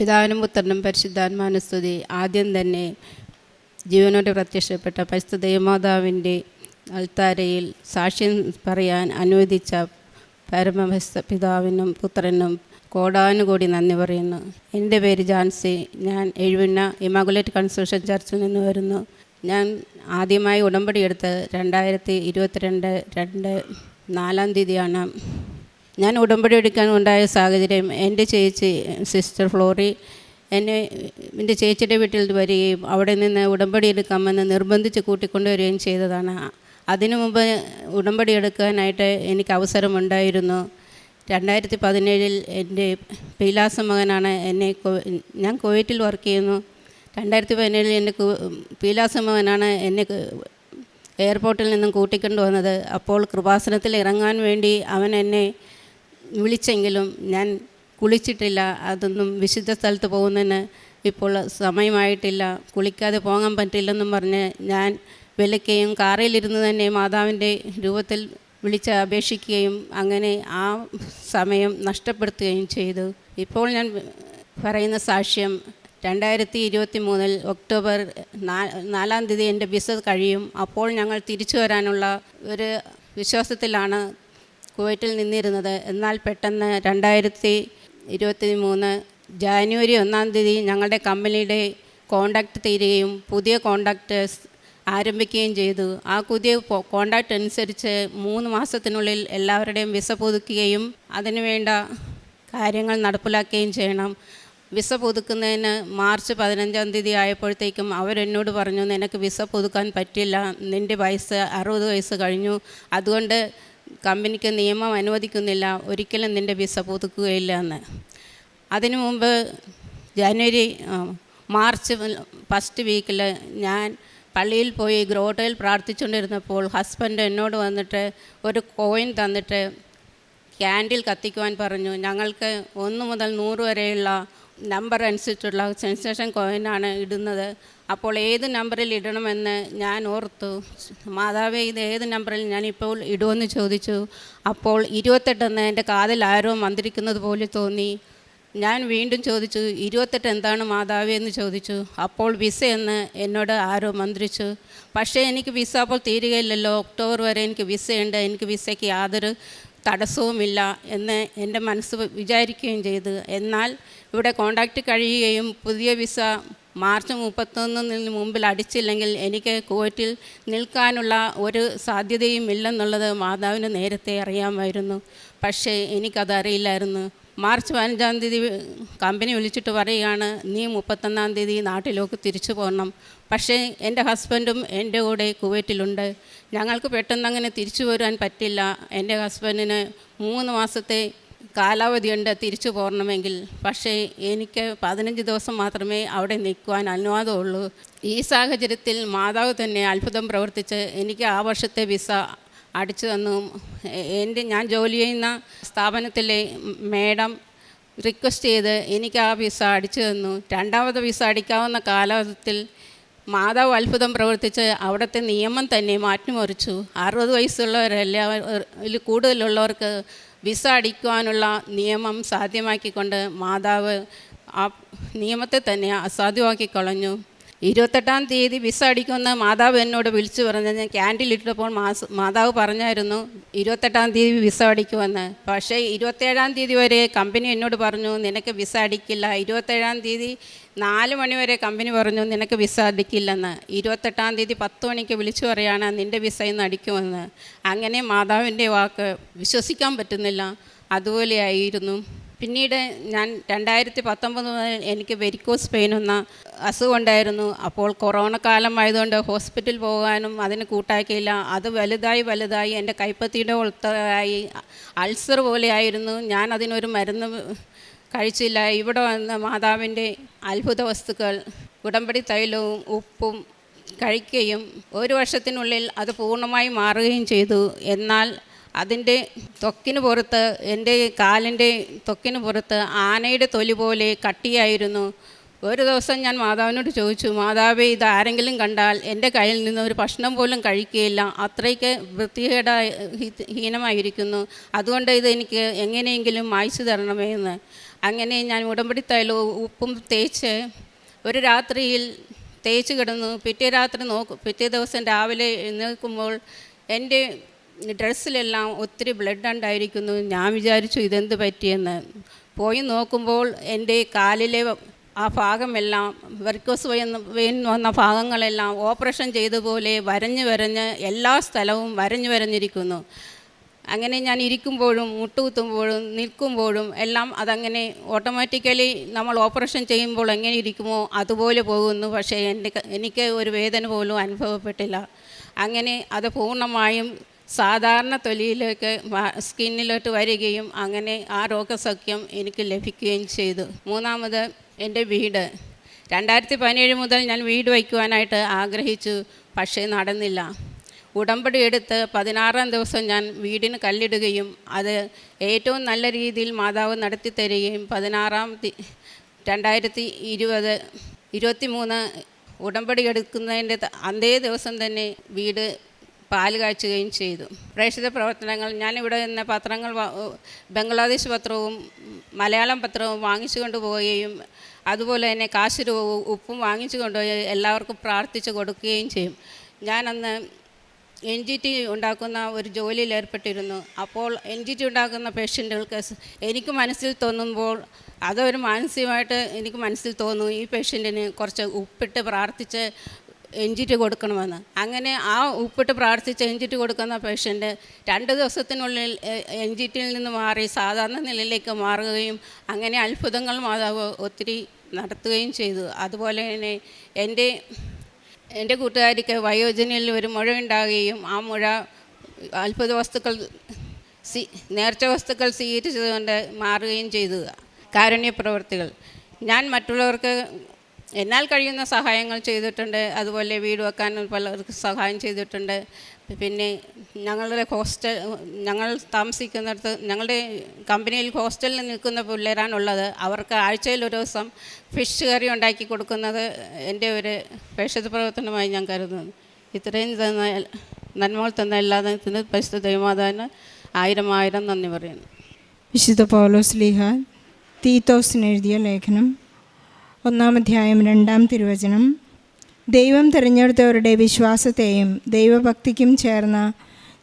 പിതാവിനും പുത്രനും പരിശുദ്ധാത്മാനുസ്തുതി ആദ്യം തന്നെ ജീവനോട് പ്രത്യക്ഷപ്പെട്ട പരിശുദ്ധ ദേവമാതാവിന്റെ അൽത്താരയിൽ സാക്ഷ്യം പറയാൻ അനുവദിച്ച പരമഭസ്ത പിതാവിനും പുത്രനും കോടാനുകൂടി നന്ദി പറയുന്നു. എന്റെ പേര് ജാൻസി. ഞാൻ എഴുവിന ഇമാകുലേറ്റ് കൺസ്ട്രക്ഷൻ ചർച്ചിൽ നിന്ന് വരുന്നു. ഞാൻ ആദ്യമായി ഉടമ്പടി എടുത്ത് രണ്ടായിരത്തി ഇരുപത്തിരണ്ട് രണ്ട് നാലാം തീയതിയാണ്. ഞാൻ ഉടമ്പടി എടുക്കാൻ ഉണ്ടായ സാഹചര്യം എന്റെ ചേച്ചി സിസ്റ്റർ ഫ്ലോറി എന്നെ എന്റെ ചേച്ചിയുടെ വീട്ടിൽ വരികയും അവിടെ നിന്ന് ഉടമ്പടി എടുക്കാമെന്ന് നിർബന്ധിച്ച് കൂട്ടിക്കൊണ്ടുവരികയും ചെയ്തതാണ്. അതിനു മുമ്പ് ഉടമ്പടി എടുക്കാനായിട്ട് എനിക്ക് അവസരമുണ്ടായിരുന്നു. രണ്ടായിരത്തി പതിനേഴിൽ എന്റെ പീലാസ മകനാണ് എന്നെ ഞാൻ കുവൈറ്റിൽ വർക്ക് ചെയ്യുന്നു. രണ്ടായിരത്തി പതിനേഴിൽ എന്റെ പീലാസ മകനാണ് എന്നെ എയർപോർട്ടിൽ നിന്നും കൂട്ടിക്കൊണ്ടു വന്നത് അപ്പോൾ കൃപാസനത്തിൽ ഇറങ്ങാൻ വേണ്ടി അവൻ എന്നെ വിളിച്ചെങ്കിലും ഞാൻ കുളിച്ചിട്ടില്ല അതൊന്നും വിശുദ്ധ സ്ഥലത്ത് പോകുന്നതിന് ഇപ്പോൾ സമയമായിട്ടില്ല. കുളിക്കാതെ പോകാൻ പറ്റില്ലെന്നും പറഞ്ഞ് ഞാൻ വിലക്കുകയും കാറിലിരുന്ന് തന്നെ മാതാവിന്റെ രൂപത്തിൽ വിളിച്ച് അപേക്ഷിക്കുകയും അങ്ങനെ ആ സമയം നഷ്ടപ്പെടുത്തുകയും ചെയ്തു. ഇപ്പോൾ ഞാൻ പറയുന്ന സാക്ഷ്യം രണ്ടായിരത്തി ഇരുപത്തി മൂന്നിൽ ഒക്ടോബർ നാലാം തീയതി എന്റെ വിസ കഴിയും. അപ്പോൾ ഞങ്ങൾ തിരിച്ചു വരാനുള്ള ഒരു വിശ്വാസത്തിലാണ് കുവൈറ്റിൽ നിന്നിരുന്നത്. എന്നാൽ പെട്ടെന്ന് രണ്ടായിരത്തി ഇരുപത്തി മൂന്ന് ജാനുവരി ഒന്നാം തീയതി ഞങ്ങളുടെ കമ്പനിയുടെ കോണ്ടാക്റ്റ് തീരുകയും പുതിയ കോണ്ടാക്റ്റേഴ്സ് ആരംഭിക്കുകയും ചെയ്തു. ആ പുതിയ കോണ്ടാക്റ്റ് അനുസരിച്ച് മൂന്ന് മാസത്തിനുള്ളിൽ എല്ലാവരുടെയും വിസ പുതുക്കുകയും അതിനുവേണ്ട കാര്യങ്ങൾ നടപ്പിലാക്കുകയും ചെയ്യണം. വിസ പുതുക്കുന്നതിന് മാർച്ച് പതിനഞ്ചാം തീയതി ആയപ്പോഴത്തേക്കും അവരെന്നോട് പറഞ്ഞു നിനക്ക് വിസ പുതുക്കാൻ പറ്റില്ല. നിന്റെ വയസ്സ് അറുപത് വയസ്സ് കഴിഞ്ഞു. അതുകൊണ്ട് കമ്പനിക്ക് നിയമം അനുവദിക്കുന്നില്ല ഒരിക്കലും നിന്റെ വിസ പുതുക്കുകയില്ല എന്ന്. അതിനു മുമ്പ് ജനുവരി മാർച്ച് ഫസ്റ്റ് വീക്കിൽ ഞാൻ പള്ളിയിൽ പോയി ഗ്രോട്ടയിൽ പ്രാർത്ഥിച്ചുകൊണ്ടിരുന്നപ്പോൾ ഹസ്ബൻഡ് എന്നോട് വന്നിട്ട് ഒരു കോയിൻ തന്നിട്ട് ക്യാൻഡിൽ കത്തിക്കുവാൻ പറഞ്ഞു. ഞങ്ങൾക്ക് ഒന്ന് മുതൽ നൂറ് വരെയുള്ള നമ്പർ അനുസരിച്ചുള്ള സെൻസേഷൻ കോയിനാണ് ഇടുന്നത്. അപ്പോൾ ഏത് നമ്പറിൽ ഇടണമെന്ന് ഞാൻ ഓർത്തു. മാതാവേ ഇത് ഏത് നമ്പറിൽ ഞാനിപ്പോൾ ഇടുമെന്ന് ചോദിച്ചു. അപ്പോൾ ഇരുപത്തെട്ടെന്ന് എന്റെ കാതിൽ ആരോ മന്ത്രിക്കുന്നത് പോലെ തോന്നി. ഞാൻ വീണ്ടും ചോദിച്ചു ഇരുപത്തെട്ട് എന്താണ് മാതാവേ? എന്ന് ചോദിച്ചു. അപ്പോൾ വിസ എന്ന് എന്നോട് ആരോ മന്ത്രിച്ചു. പക്ഷേ എനിക്ക് വിസ അപ്പോൾ തീരുകയില്ലല്ലോ. ഒക്ടോബർ വരെ എനിക്ക് വിസയുണ്ട്. എനിക്ക് വിസയ്ക്ക് യാതൊരു തടസ്സവുമില്ല എന്ന് എന്റെ മനസ്സ് വിചാരിക്കുകയും ചെയ്തു. എന്നാൽ ഇവിടെ കോണ്ടാക്റ്റ് കഴിയുകയും പുതിയ വിസ മാർച്ച് മുപ്പത്തൊന്നിന് മുമ്പിൽ അടിച്ചില്ലെങ്കിൽ എനിക്ക് കുവൈറ്റിൽ നിൽക്കാനുള്ള ഒരു സാധ്യതയും ഇല്ലെന്നുള്ളത് മാതാവിന് നേരത്തെ അറിയാമായിരുന്നു. പക്ഷേ എനിക്കതറിയില്ലായിരുന്നു. മാർച്ച് പതിനഞ്ചാം തീയതി കമ്പനി വിളിച്ചിട്ട് പറയുകയാണ് നീ മുപ്പത്തൊന്നാം തീയതി നാട്ടിലേക്ക് തിരിച്ചു പോകണം പക്ഷേ എന്റെ ഹസ്ബൻഡും എന്റെ കൂടെ കുവൈറ്റിലുണ്ട്. ഞങ്ങൾക്ക് പെട്ടെന്ന് അങ്ങനെ തിരിച്ചു വരാൻ പറ്റില്ല. എന്റെ ഹസ്ബൻഡിന് മൂന്ന് മാസത്തെ കാലാവധിയുണ്ട് തിരിച്ചു പോരണമെങ്കിൽ. പക്ഷേ എനിക്ക് പതിനഞ്ച് ദിവസം മാത്രമേ അവിടെ നിൽക്കുവാൻ അനുവാദമുള്ളൂ. ഈ സാഹചര്യത്തിൽ മാതാവ് തന്നെ അത്ഭുതം പ്രവർത്തിച്ച് എനിക്ക് ആ വർഷത്തെ വിസ അടിച്ചു തന്നു. എന്റെ ഞാൻ ജോലി ചെയ്യുന്ന സ്ഥാപനത്തിലെ മേഡം റിക്വസ്റ്റ് ചെയ്ത് എനിക്ക് ആ വിസ അടിച്ചു തന്നു. രണ്ടാമത് വിസ അടിക്കാവുന്ന കാലത്തിൽ മാതാവ് അത്ഭുതം പ്രവർത്തിച്ച് അവിടുത്തെ നിയമം തന്നെ മാറ്റിമറിച്ചു. അറുപത് വയസ്സുള്ളവരെല്ലാം കൂടുതലുള്ളവർക്ക് വിസ അടിക്കുവാനുള്ള നിയമം സാധ്യമാക്കിക്കൊണ്ട് മാതാവ് ആ നിയമത്തെ തന്നെ അസാധ്യമാക്കി കളഞ്ഞു ഇരുപത്തെട്ടാം തീയതി വിസ അടിക്കുമെന്ന് മാതാവ് എന്നോട് വിളിച്ചു പറഞ്ഞു ഞാൻ ക്യാന്റീനിലിട്ടപ്പോൾ മാസ് മാതാവ് പറഞ്ഞായിരുന്നു ഇരുപത്തെട്ടാം തീയതി വിസ അടിക്കുമെന്ന്. പക്ഷേ ഇരുപത്തേഴാം തീയതി വരെ കമ്പനി എന്നോട് പറഞ്ഞു നിനക്ക് വിസ അടിക്കില്ല. ഇരുപത്തേഴാം തീയതി നാല് മണിവരെ കമ്പനി പറഞ്ഞു നിനക്ക് വിസ അടിക്കില്ലെന്ന്. ഇരുപത്തെട്ടാം തീയതി പത്ത് മണിക്ക് വിളിച്ചു പറയാണ് നിന്റെ വിസ ഇന്ന് അടിക്കുമെന്ന്. അങ്ങനെ മാതാവിന്റെ വാക്ക് വിശ്വസിക്കാൻ പറ്റുന്നില്ല അതുപോലെയായിരുന്നു. പിന്നീട് ഞാൻ രണ്ടായിരത്തി പത്തൊമ്പത് മുതൽ എനിക്ക് വെരിക്കോസ് പെയിൻ എന്ന അസുഖം ഉണ്ടായിരുന്നു. അപ്പോൾ കൊറോണ കാലം ആയതുകൊണ്ട് ഹോസ്പിറ്റൽ പോകാനും അതിന് കൂട്ടാക്കിയില്ല. അത് വലുതായി വലുതായി എന്റെ കൈപ്പത്തിയുടെ ഉൾത്തായി അൾസർ പോലെയായിരുന്നു. ഞാൻ അതിനൊരു മരുന്ന് കഴിച്ചില്ല. ഇവിടെ വന്ന മാതാവിന്റെ അത്ഭുത വസ്തുക്കൾ ഉടമ്പടി തൈലവും ഉപ്പും കഴിക്കുകയും ഒരു വർഷത്തിനുള്ളിൽ അത് പൂർണമായി മാറുകയും ചെയ്തു. എന്നാൽ അതിന്റെ ത്വക്കിന് പുറത്ത് എന്റെ കാലിന്റെ ത്വക്കിന് പുറത്ത് ആനയുടെ തൊലി പോലെ കട്ടിയായിരുന്നു. ഒരു ദിവസം ഞാൻ മാതാവിനോട് ചോദിച്ചു മാതാവേ ഇത് ആരെങ്കിലും കണ്ടാൽ എന്റെ കയ്യിൽ നിന്ന് ഒരു ഭക്ഷണം പോലും കഴിക്കുകയില്ല. അത്രയ്ക്ക് വൃത്തികേട ഹീനമായിരിക്കുന്നു. അതുകൊണ്ട് ഇത് എനിക്ക് എങ്ങനെയെങ്കിലും മായ്ച്ചു തരണമേ എന്ന്. അങ്ങനെ ഞാൻ ഉടമ്പടി തൈല ഉപ്പും തേച്ച് ഒരു രാത്രിയിൽ തേച്ച് കിടന്നു. പിറ്റേ രാത്രി നോക്കും പിറ്റേ ദിവസം രാവിലെ എഴുന്നേൽക്കുമ്പോൾ എന്റെ ഡ്രസ്സിലെല്ലാം ഒത്തിരി ബ്ലഡ് ഉണ്ടായിരിക്കുന്നു. ഞാൻ വിചാരിച്ചു ഇതെന്ത് പറ്റിയെന്ന്. പോയി നോക്കുമ്പോൾ എന്റെ കാലിലെ ആ ഭാഗമെല്ലാം വെർക്കോസ് വെയിൻ വന്ന ഭാഗങ്ങളെല്ലാം ഓപ്പറേഷൻ ചെയ്ത പോലെ വരഞ്ഞ് വരഞ്ഞ് എല്ലാ സ്ഥലവും വരഞ്ഞ് വരഞ്ഞിരിക്കുന്നു. അങ്ങനെ ഞാൻ ഇരിക്കുമ്പോഴും മുട്ടുകുത്തുമ്പോഴും നിൽക്കുമ്പോഴും എല്ലാം അതങ്ങനെ ഓട്ടോമാറ്റിക്കലി നമ്മൾ ഓപ്പറേഷൻ ചെയ്യുമ്പോൾ എങ്ങനെ ഇരിക്കുമോ അതുപോലെ പോകുന്നു. പക്ഷേ എന്റെ എനിക്ക് ഒരു വേദന പോലും അനുഭവപ്പെട്ടില്ല. അങ്ങനെ അത് പൂർണമായും സാധാരണ തൊലിയിലേക്ക് സ്കിന്നിലോട്ട് വരികയും അങ്ങനെ ആ രോഗസഖ്യം എനിക്ക് ലഭിക്കുകയും ചെയ്തു. മൂന്നാമത് എന്റെ വീട്. രണ്ടായിരത്തി പതിനേഴ് മുതൽ ഞാൻ വീട് വയ്ക്കുവാനായിട്ട് ആഗ്രഹിച്ചു പക്ഷേ നടന്നില്ല. ഉടമ്പടി എടുത്ത് പതിനാറാം ദിവസം ഞാൻ വീടിന് കല്ലിടുകയും അത് ഏറ്റവും നല്ല രീതിയിൽ മാതാവ് നടത്തി തരികയും പതിനാറാം രണ്ടായിരത്തി ഇരുപത് ഇരുപത്തി മൂന്ന് ഉടമ്പടി എടുക്കുന്നതിന്റെ അതേ ദിവസം തന്നെ വീട് പാൽ കാച്ചുകയും ചെയ്തു. പ്രേക്ഷിത പ്രവർത്തനങ്ങൾ ഞാനിവിടെ നിന്ന് പത്രങ്ങൾ ബംഗ്ലാദേശ് പത്രവും മലയാളം പത്രവും വാങ്ങിച്ചു കൊണ്ടുപോവുകയും അതുപോലെ തന്നെ കാശ് രൂപവും ഉപ്പും വാങ്ങിച്ചു കൊണ്ടുപോയി എല്ലാവർക്കും പ്രാർത്ഥിച്ച് കൊടുക്കുകയും ചെയ്യും. ഞാനന്ന് എൻ ജി ടി ഉണ്ടാക്കുന്ന ഒരു ജോലിയിൽ ഏർപ്പെട്ടിരുന്നു. അപ്പോൾ എൻ ജി ടി ഉണ്ടാക്കുന്ന പേഷ്യന്റുകൾക്ക് എനിക്ക് മനസ്സിൽ തോന്നുമ്പോൾ അതൊരു മാനസികമായിട്ട് എനിക്ക് മനസ്സിൽ തോന്നുന്നു. ഈ പേഷ്യന്റിന് കുറച്ച് ഉപ്പിട്ട് പ്രാർത്ഥിച്ച് ജി കൊടുക്കണമെന്ന്. അങ്ങനെ ആ ഉപ്പിട്ട് പ്രാർത്ഥിച്ച് എഞ്ചിറ്റ് കൊടുക്കുന്ന പേഷ്യന്റ് രണ്ട് ദിവസത്തിനുള്ളിൽ എഞ്ചിറ്റിൽ നിന്ന് മാറി സാധാരണ നിലയിലേക്ക് മാറുകയും അങ്ങനെ അത്ഭുതങ്ങൾ മാതാവ് ഒത്തിരി നടത്തുകയും ചെയ്തു. അതുപോലെ തന്നെ എന്റെ എന്റെ കൂട്ടുകാരിക്ക് വയോജനയിൽ ഒരു മുഴ ഉണ്ടാകുകയും ആ മുഴ അത്ഭുത വസ്തുക്കൾ സി നേർച്ച വസ്തുക്കൾ സ്വീകരിച്ചതുകൊണ്ട് മാറുകയും ചെയ്തു. കാരുണ്യ പ്രവർത്തികൾ ഞാൻ മറ്റുള്ളവർക്ക് എന്നാൽ കഴിയുന്ന സഹായങ്ങൾ ചെയ്തിട്ടുണ്ട്. അതുപോലെ വീട് വെക്കാൻ പലർക്ക് സഹായം ചെയ്തിട്ടുണ്ട്. പിന്നെ ഞങ്ങളുടെ ഹോസ്റ്റൽ ഞങ്ങൾ താമസിക്കുന്നിടത്ത് ഞങ്ങളുടെ കമ്പനിയിൽ ഹോസ്റ്റലിൽ നിൽക്കുന്ന പിള്ളേരാണുള്ളത്. അവർക്ക് ആഴ്ചയിൽ ഒരു ദിവസം ഫിഷ് കറി ഉണ്ടാക്കി കൊടുക്കുന്നത് എന്റെ ഒരു പേഷത പ്രവർത്തനമായി ഞാൻ കരുതുന്നു. ഇത്രയും തന്ന നന്മകൾ തന്ന എല്ലാത്തിനും പരിശുദ്ധ ദൈവമാതാവിന് ആയിരം ആയിരം നന്ദി പറയുന്നു. വിശുദ്ധ പൗലോസ് ലീഹ തീത്തോസിന് എഴുതിയ ലേഖനം ഒന്നാം അധ്യായം രണ്ടാം തിരുവചനം. ദൈവം തിരഞ്ഞെടുത്തവരുടെ വിശ്വാസത്തെയും ദൈവഭക്തിക്കും ചേർന്ന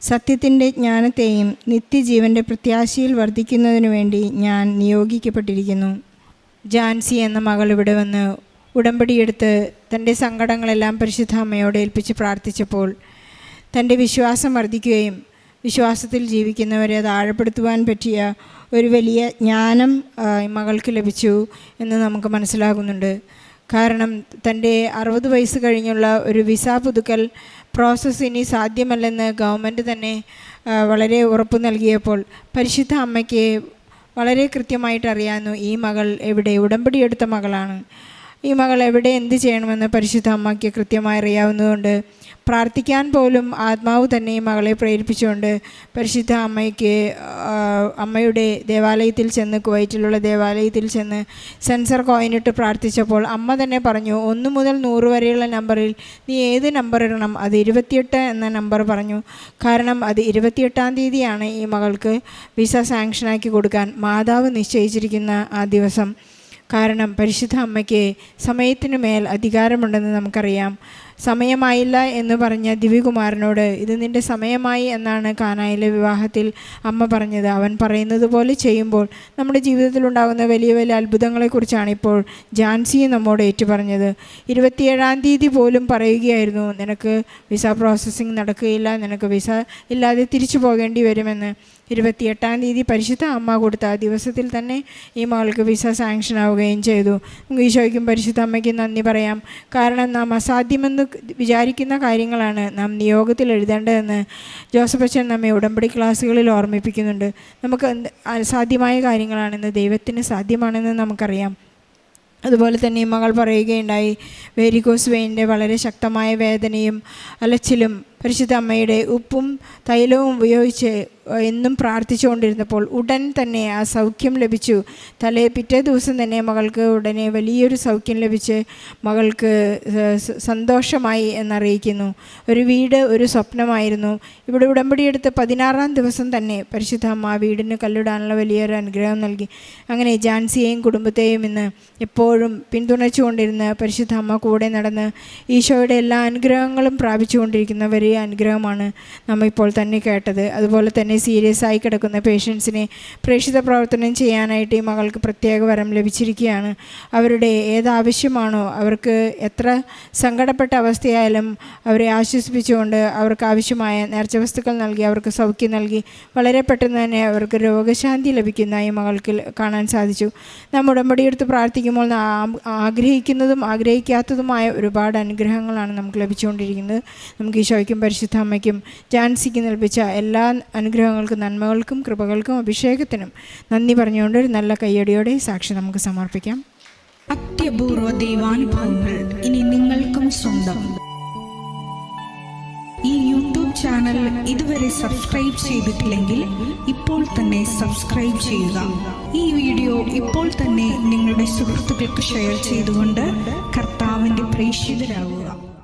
സത്യത്തിന്റെ ജ്ഞാനത്തെയും നിത്യജീവന്റെ പ്രത്യാശയിൽ വർദ്ധിക്കുന്നതിനു വേണ്ടി ഞാൻ നിയോഗിക്കപ്പെട്ടിരിക്കുന്നു. ജാൻസി എന്ന മകൾ ഇവിടെ വന്ന് ഉടമ്പടിയെടുത്ത് തന്റെ സങ്കടങ്ങളെല്ലാം പരിശുദ്ധ അമ്മയോട് ഏൽപ്പിച്ച് പ്രാർത്ഥിച്ചപ്പോൾ തന്റെ വിശ്വാസം വർദ്ധിക്കുകയും വിശ്വാസത്തിൽ ജീവിക്കുന്നവരെ അത് ആഴപ്പെടുത്തുവാൻ പറ്റിയ ഒരു വലിയ ജ്ഞാനം മകൾക്ക് ലഭിച്ചു എന്ന് നമുക്ക് മനസ്സിലാകുന്നുണ്ട്. കാരണം തന്റെ അറുപത് വയസ്സ് കഴിഞ്ഞുള്ള ഒരു വിസ പുതുക്കൽ പ്രോസസ്സ് ഇനി സാധ്യമല്ലെന്ന് ഗവൺമെന്റ് തന്നെ വളരെ ഉറപ്പ് നൽകിയപ്പോൾ പരിശുദ്ധ അമ്മയ്ക്ക് വളരെ കൃത്യമായിട്ട് അറിയാവുന്നു ഈ മകൾ എവിടെ ഉടമ്പടിയെടുത്ത മകളാണ്. ഈ മകൾ എവിടെ എന്ത് ചെയ്യണമെന്ന് പരിശുദ്ധ അമ്മയ്ക്ക് കൃത്യമായി അറിയാവുന്നതുകൊണ്ട് പ്രാർത്ഥിക്കാൻ പോലും ആത്മാവ് തന്നെ ഈ മകളെ പ്രേരിപ്പിച്ചുകൊണ്ട് പരിശുദ്ധ അമ്മയ്ക്ക് അമ്മയുടെ ദേവാലയത്തിൽ ചെന്ന് കുവൈറ്റിലുള്ള ദേവാലയത്തിൽ ചെന്ന് സെൻസർ കോയിനിട്ട് പ്രാർത്ഥിച്ചപ്പോൾ അമ്മ തന്നെ പറഞ്ഞു ഒന്ന് മുതൽ നൂറ് വരെയുള്ള നമ്പറിൽ നീ ഏത് നമ്പർ ഇടണം? അത് ഇരുപത്തിയെട്ട് എന്ന നമ്പർ പറഞ്ഞു. കാരണം അത് ഇരുപത്തിയെട്ടാം തീയതിയാണ് ഈ മകൾക്ക് വിസ സാങ്ഷനാക്കി കൊടുക്കാൻ മാതാവ് നിശ്ചയിച്ചിരിക്കുന്ന ആ ദിവസം. കാരണം പരിശുദ്ധ അമ്മയ്ക്ക് സമയത്തിന് മേൽ അധികാരമുണ്ടെന്ന് നമുക്കറിയാം. സമയമായില്ല എന്ന് പറഞ്ഞ ദിവ്യകുമാരനോട് ഇത് നിന്റെ സമയമായി എന്നാണ് കാനായിലെ വിവാഹത്തിൽ അമ്മ പറഞ്ഞത്. അവൻ പറയുന്നത് പോലെ ചെയ്യുമ്പോൾ നമ്മുടെ ജീവിതത്തിലുണ്ടാകുന്ന വലിയ വലിയ അത്ഭുതങ്ങളെക്കുറിച്ചാണ് ഇപ്പോൾ ജാൻസിയും നമ്മോട് ഏറ്റുപറഞ്ഞത്. ഇരുപത്തിയേഴാം തീയതി പോലും പറയുകയായിരുന്നു നിനക്ക് വിസ പ്രോസസ്സിംഗ് നടക്കുകയില്ല നിനക്ക് വിസ ഇല്ലാതെ തിരിച്ചു പോകേണ്ടി വരുമെന്ന്. ഇരുപത്തിയെട്ടാം തീയതി പരിശുദ്ധ അമ്മ കൊടുത്ത ആ ദിവസത്തിൽ തന്നെ ഈ മകൾക്ക് വിസ സാങ്ഷൻ ആവുകയും ചെയ്തു. ഈശോയ്ക്കും പരിശുദ്ധ അമ്മയ്ക്കും നന്ദി പറയാം. കാരണം നാം അസാധ്യമെന്ന് വിചാരിക്കുന്ന കാര്യങ്ങളാണ് നാം നിയോഗത്തിൽ എഴുതേണ്ടതെന്ന് ജോസഫ് അച്ഛൻ നമ്മെ ഉടമ്പടി ക്ലാസ്സുകളിൽ ഓർമ്മിപ്പിക്കുന്നുണ്ട്. നമുക്ക് അസാധ്യമായ കാര്യങ്ങളാണെന്ന് ദൈവത്തിന് സാധ്യമാണെന്ന് നമുക്കറിയാം. അതുപോലെ തന്നെ മകൾ പറയുകയുണ്ടായി വേരികോസ് വെയിന്റെ വളരെ ശക്തമായ വേദനയും അലച്ചിലും പരിശുദ്ധ അമ്മയുടെ ഉപ്പും തൈലവും ഉപയോഗിച്ച് എന്നും പ്രാർത്ഥിച്ചുകൊണ്ടിരുന്നപ്പോൾ ഉടൻ തന്നെ ആ സൗഖ്യം ലഭിച്ചു. തലേ പിറ്റേ ദിവസം തന്നെ മകൾക്ക് ഉടനെ വലിയൊരു സൗഖ്യം ലഭിച്ച് മകൾക്ക് സന്തോഷമായി എന്നറിയിക്കുന്നു. ഒരു വീട് ഒരു സ്വപ്നമായിരുന്നു. ഇവിടെ ഉടമ്പടി എടുത്ത് പതിനാറാം ദിവസം തന്നെ പരിശുദ്ധ അമ്മ വീടിന് കല്ലിടാനുള്ള വലിയൊരു അനുഗ്രഹം നൽകി. അങ്ങനെ ജാൻസിയെയും കുടുംബത്തെയും ഇന്ന് എപ്പോഴും പിന്തുണച്ചുകൊണ്ടിരുന്ന് പരിശുദ്ധ അമ്മ കൂടെ നടന്ന് ഈശോയുടെ എല്ലാ അനുഗ്രഹങ്ങളും പ്രാപിച്ചുകൊണ്ടിരിക്കുന്ന വലിയ അനുഗ്രഹമാണ് നമ്മൾ ഇപ്പോൾ തന്നെ കേട്ടത്. അതുപോലെ തന്നെ സീരിയസ് ആയി കിടക്കുന്ന പേഷ്യൻസിനെ പ്രേക്ഷിത പ്രവർത്തനം ചെയ്യാനായിട്ട് ഈ മകൾക്ക് പ്രത്യേക വരം ലഭിച്ചിരിക്കുകയാണ്. അവരുടെ ഏതാവശ്യമാണോ അവർക്ക് എത്ര സങ്കടപ്പെട്ട അവസ്ഥയായാലും അവരെ ആശ്വസിപ്പിച്ചുകൊണ്ട് അവർക്ക് ആവശ്യമായ നേർച്ച വസ്തുക്കൾ നൽകി അവർക്ക് സൗഖ്യം നൽകി വളരെ പെട്ടെന്ന് തന്നെ അവർക്ക് രോഗശാന്തി ലഭിക്കുന്ന ഈ മകൾക്ക് കാണാൻ സാധിച്ചു. നാം ഉടമ്പടിയെടുത്ത് പ്രാർത്ഥിക്കുമ്പോൾ ആഗ്രഹിക്കുന്നതും ആഗ്രഹിക്കാത്തതുമായ ഒരുപാട് അനുഗ്രഹങ്ങളാണ് നമുക്ക് ലഭിച്ചുകൊണ്ടിരിക്കുന്നത്. നമുക്ക് ഈശോയ്ക്കും പരിശുദ്ധ അമ്മയ്ക്കും ജാൻസിക്ക് നൽപ്പിച്ച എല്ലാ അനുഗ്രഹങ്ങൾക്കും നന്മകൾക്കും കൃപകൾക്കും അഭിഷേകത്തിനും നന്ദി പറഞ്ഞുകൊണ്ട് ഒരു നല്ല കയ്യടിയോടെ സാക്ഷി നമുക്ക് സമർപ്പിക്കാം. അത്യപൂർവ ദൈവാനുഭവങ്ങൾ ഇനി നിങ്ങൾക്കും സ്വന്തം. ഈ യൂട്യൂബ് ചാനൽ ഇതുവരെ സബ്സ്ക്രൈബ് ചെയ്തിട്ടില്ലെങ്കിൽ ഇപ്പോൾ തന്നെ സബ്സ്ക്രൈബ് ചെയ്യുക. ഈ വീഡിയോ ഇപ്പോൾ തന്നെ നിങ്ങളുടെ സുഹൃത്തുക്കൾക്ക് ഷെയർ ചെയ്തുകൊണ്ട് കർത്താവിന്റെ പ്രേക്ഷിതരാകുക.